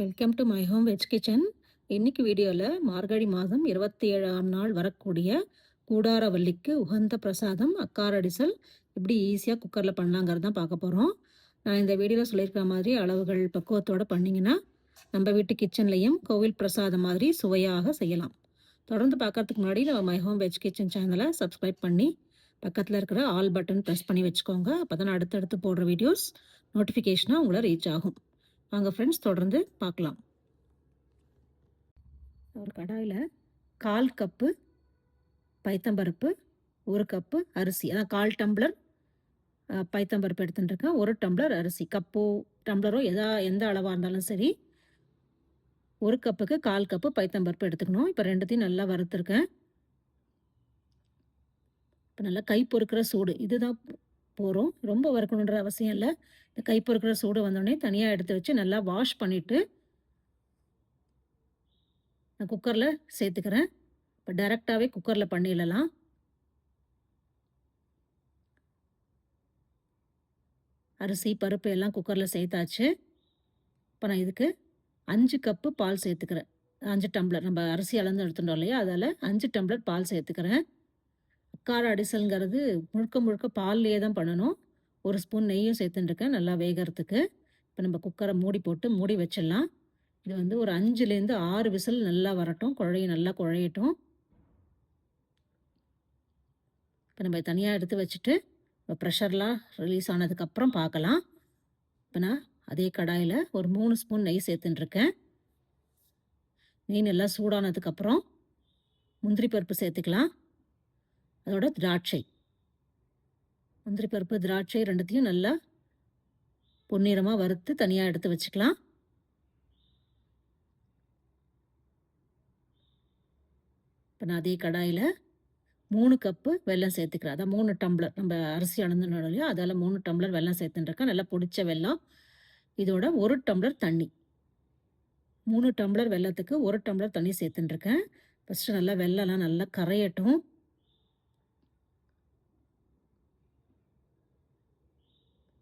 Welcome to my home veg kitchen இன்னைக்கு வீடியோவில் மார்கழி மாதம் இருபத்தி ஏழாம் நாள் வரக்கூடிய கூடாரவல்லிக்கு உகந்த பிரசாதம் அக்காரடிசல் இப்படி ஈஸியாக குக்கரில் பண்ணலாங்கிறது தான் பார்க்க போகிறோம் நான் இந்த வீடியோவில் சொல்லியிருக்கிற மாதிரி அளவுகள் பக்குவத்தோடு பண்ணிங்கன்னா நம்ம வீட்டு கிச்சன்லேயும் கோவில் பிரசாதம் மாதிரி சுவையாக செய்யலாம். தொடர்ந்து பார்க்கறதுக்கு முன்னாடி நம்ம மை ஹோம் வெஜ் கிச்சன் சேனலை சப்ஸ்கிரைப் பண்ணி பக்கத்தில் இருக்கிற ஆல் பட்டன் ப்ரெஸ் பண்ணி வச்சுக்கோங்க. அப்போ தான் அடுத்தடுத்து போடுற வீடியோஸ் நோட்டிஃபிகேஷனாக உங்களை ரீச் ஆகும். வாங்க ஃப்ரெண்ட்ஸ் தொடர்ந்து பார்க்கலாம் ஒரு கடாயில் கால் கப்பு பைத்தம்பருப்பு ஒரு கப்பு அரிசி. அதான் கால் டம்ளர் பைத்தம்பருப்பு எடுத்துட்டுருக்கேன். ஒரு டம்ளர் அரிசி. கப்போ டம்ளரோ எதா எந்த அளவாக இருந்தாலும் சரி ஒரு கப்புக்கு கால் கப்பு பைத்தம்பருப்பு எடுத்துக்கணும். இப்போ ரெண்டுத்தையும் நல்லா வறுத்துருக்கேன். இப்போ நல்லா கை பொறுக்கிற சூடு. இதுதான் போகிறோம் ரொம்ப வறுக்கணுன்ற அவசியம் இல்லை. இந்த கை பொறுக்கிற சூடு வந்தோடனே தனியாக எடுத்து வச்சு நல்லா வாஷ் பண்ணிவிட்டு நான் குக்கரில் சேர்த்துக்கிறேன். இப்போ டைரெக்டாகவே குக்கரில் பண்ணிடலாம் அரிசி பருப்பு எல்லாம் குக்கரில் சேர்த்தாச்சு. இப்போ நான் இதுக்கு அஞ்சு கப்பு பால் சேர்த்துக்கிறேன். அஞ்சு டம்ளர் நம்ம அரிசி அளந்து எடுத்துட்டோம் இல்லையா? அதால் அஞ்சு டம்ளர் பால் சேர்த்துக்கிறேன். கார அடிசல்ங்கிறது முழுக்க முழுக்க பால்லையே தான் பண்ணணும். ஒரு ஸ்பூன் நெய்யும் சேர்த்துட்டுருக்கேன். நல்லா வேகறதுக்கு. இப்போ நம்ம குக்கரை மூடி போட்டு மூடி வச்சிடலாம். இது வந்து ஒரு அஞ்சுலேருந்து ஆறு விசில் நல்லா வரட்டும். குழையும் நல்லா குழையட்டும். இப்போ நம்ம தனியாக எடுத்து வச்சுட்டு இப்போ ப்ரெஷர்லாம் ரிலீஸ் ஆனதுக்கப்புறம் பார்க்கலாம் இப்போ நான் அதே கடாயில் ஒரு மூணு ஸ்பூன் நெய் சேர்த்துட்டுருக்கேன். நெய் நல்லா சூடானதுக்கப்புறம் முந்திரி பருப்பு சேர்த்துக்கலாம். அதோட திராட்சை. முந்திரி பருப்பு திராட்சை ரெண்டுத்தையும் நல்லா பொன்னிறமாக வறுத்து தனியாக எடுத்து வச்சுக்கலாம். இப்போ நான் அதே கடாயில் மூணு கப்பு வெல்லம் சேர்த்துக்கிறேன். அதான் மூணு டம்ளர். நம்ம அரிசி அளந்துனோம் இல்லையோ? அதால் மூணு டம்ளர் வெல்லம் சேர்த்துட்டுருக்கேன். நல்லா பொடிச்ச வெல்லம். இதோட ஒரு டம்ளர் தண்ணி. மூணு டம்ளர் வெல்லத்துக்கு ஒரு டம்ளர் தண்ணி சேர்த்துட்டுருக்கேன். ஃபஸ்ட்டு நல்லா வெள்ளம்லாம் நல்லா கரையட்டும்.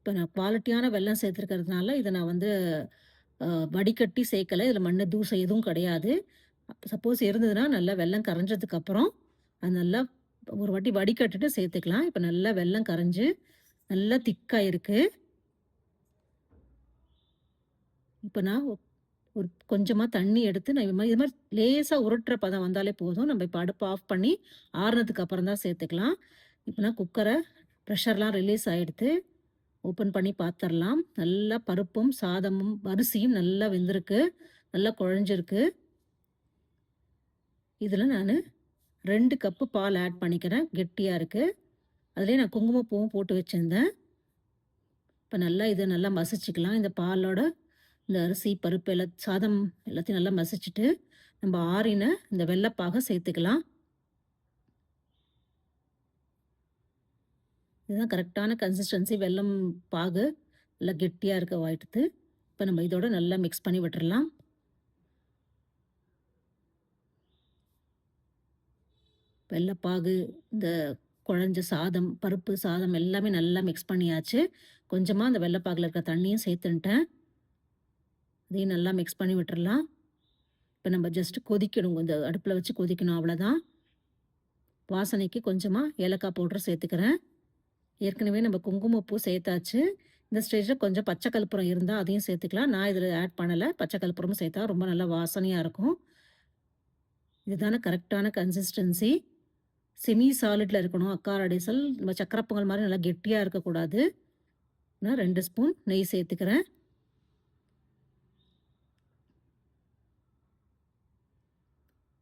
இப்போ நான் குவாலிட்டியான வெல்லம் சேர்த்துருக்கிறதுனால இதை நான் வந்து வடிகட்டி சேர்க்கலை. இதில் மண்ணு தூசை எதுவும் கிடையாது. சப்போஸ் இருந்ததுன்னா நல்லா வெள்ளம் கரைஞ்சதுக்கப்புறம் அது நல்லா ஒரு வாட்டி வடிகட்டிட்டு சேர்த்துக்கலாம். இப்போ நல்லா வெள்ளம் கரைஞ்சு நல்லா திக்காக இருக்குது இப்போ நான் ஒரு கொஞ்சமாக தண்ணி எடுத்து நான் இது மாதிரி இது மாதிரி லேசாக உருட்டுற பதம் வந்தாலே போதும். நம்ம இப்போ அடுப்பு ஆஃப் பண்ணி ஆறுனதுக்கு அப்புறம் தான் சேர்த்துக்கலாம். இப்போ நான் குக்கரை ப்ரெஷர்லாம் ரிலீஸ் ஆகிடுது ஓப்பன் பண்ணி பார்த்துடலாம் நல்லா பருப்பும் சாதமும் அரிசியும் நல்லா வெந்திருக்கு. நல்லா குழஞ்சிருக்கு. இதில் நான் ரெண்டு கப்பு பால் ஆட் பண்ணிக்கிறேன். கெட்டியாக இருக்குது அதுலேயே நான் குங்குமப்பூவும் போட்டு வச்சுருந்தேன். இப்போ நல்லா இதை நல்லா மசிச்சுக்கலாம். இந்த பாலோட இந்த அரிசி பருப்பு எல்லா சாதம் எல்லாத்தையும் நல்லா மசிச்சுட்டு நம்ம ஆறின இந்த வெள்ளைப்பாக சேர்த்துக்கலாம். இதுதான் கரெக்டான கன்சிஸ்டன்சி வெல்லம் பாகு நல்லா கெட்டியாக இருக்க வாயிட்டுது இப்போ நம்ம இதோட நல்லா மிக்ஸ் பண்ணி விட்டுறலாம். வெள்ளைப்பாகு இந்த குழஞ்ச சாதம் பருப்பு சாதம் எல்லாமே நல்லா மிக்ஸ் பண்ணியாச்சு. கொஞ்சமாக அந்த வெள்ளைப்பாகில் இருக்க தண்ணியும் சேர்த்துன்ட்டேன். அதையும் நல்லா மிக்ஸ் பண்ணி விட்டுறலாம். இப்போ நம்ம ஜஸ்ட் கொதிக்கணும் இந்த அடுப்பில் வச்சு கொதிக்கணும் அவ்வளோதான் வாசனைக்கு கொஞ்சமாக ஏலக்காய் பவுடர் சேர்த்துக்கிறேன். ஏற்கனவே நம்ம குங்குமப்பூ சேர்த்தாச்சு. இந்த ஸ்டேஜில் கொஞ்சம் பச்சை கற்பூரம் இருந்தால் அதையும் சேர்த்துக்கலாம். நான் இதில் ஆட் பண்ணலை. பச்சை கற்பூரமும் சேர்த்தா ரொம்ப நல்லா வாசனையாக இருக்கும். இதுதானே கரெக்டான கன்சிஸ்டன்சி செமி சாலிடில் இருக்கணும். அக்கார் அடிசல் நம்ம சக்கரை பொங்கல் மாதிரி நல்லா கெட்டியாக இருக்கக்கூடாது. நான் ரெண்டு ஸ்பூன் நெய் சேர்த்துக்கிறேன்.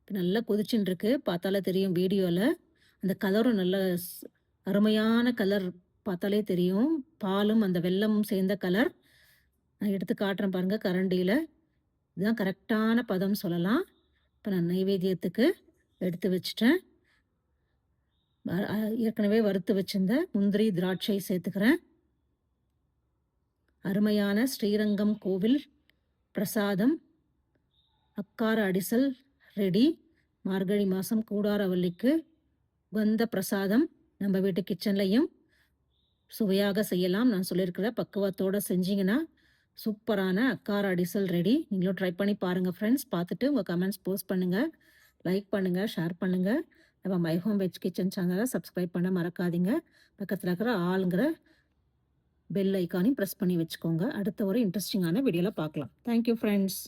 இப்போ நல்லா கொதிச்சுன்னு இருக்கு. பார்த்தாலே தெரியும் வீடியோவில் அந்த கலரும் நல்லா அருமையான கலர் பார்த்தாலே தெரியும். பாலும் அந்த வெல்லமும் சேர்ந்த கலர் நான் எடுத்து காட்டுறேன் பாருங்கள் கரண்டியில். இதுதான் கரெக்டான பதம் சொல்லலாம். இப்போ நான் நைவேத்தியத்துக்கு எடுத்து வச்சிட்டேன். வ- ஏற்கனவே வறுத்து வச்சிருந்த முந்திரி திராட்சை சேர்த்துக்கிறேன். அருமையான ஸ்ரீரங்கம் கோவில் பிரசாதம். அக்கார அடிசல் ரெடி. மார்கழி மாதம் கூடாரவல்லிக்கு உகந்த பிரசாதம். நம்ம வீட்டு கிச்சன்லையும் சுவையாக செய்யலாம் நான் சொல்லியிருக்கிற பக்குவத்தோடு செஞ்சீங்கன்னா சூப்பரான அக்காரா டிசல் ரெடி. நீங்களும் ட்ரை பண்ணி பாருங்க ஃப்ரெண்ட்ஸ். பார்த்துட்டு உங்க கமெண்ட்ஸ் போஸ்ட் பண்ணுங்க. லைக் பண்ணுங்க, ஷேர் பண்ணுங்க. நம்ம மை ஹோம் வெஜ் கிச்சன் சேனலை சப்ஸ்கிரைப் பண்ண மறக்காதீங்க. பக்கத்தில் இருக்கிற ஆளுங்கிற பெல் ஐக்கானையும் ப்ரெஸ் பண்ணி வச்சுக்கோங்க. அடுத்த ஒரு இன்ட்ரெஸ்டிங்கான வீடியோவில் பார்க்கலாம். Thank you friends.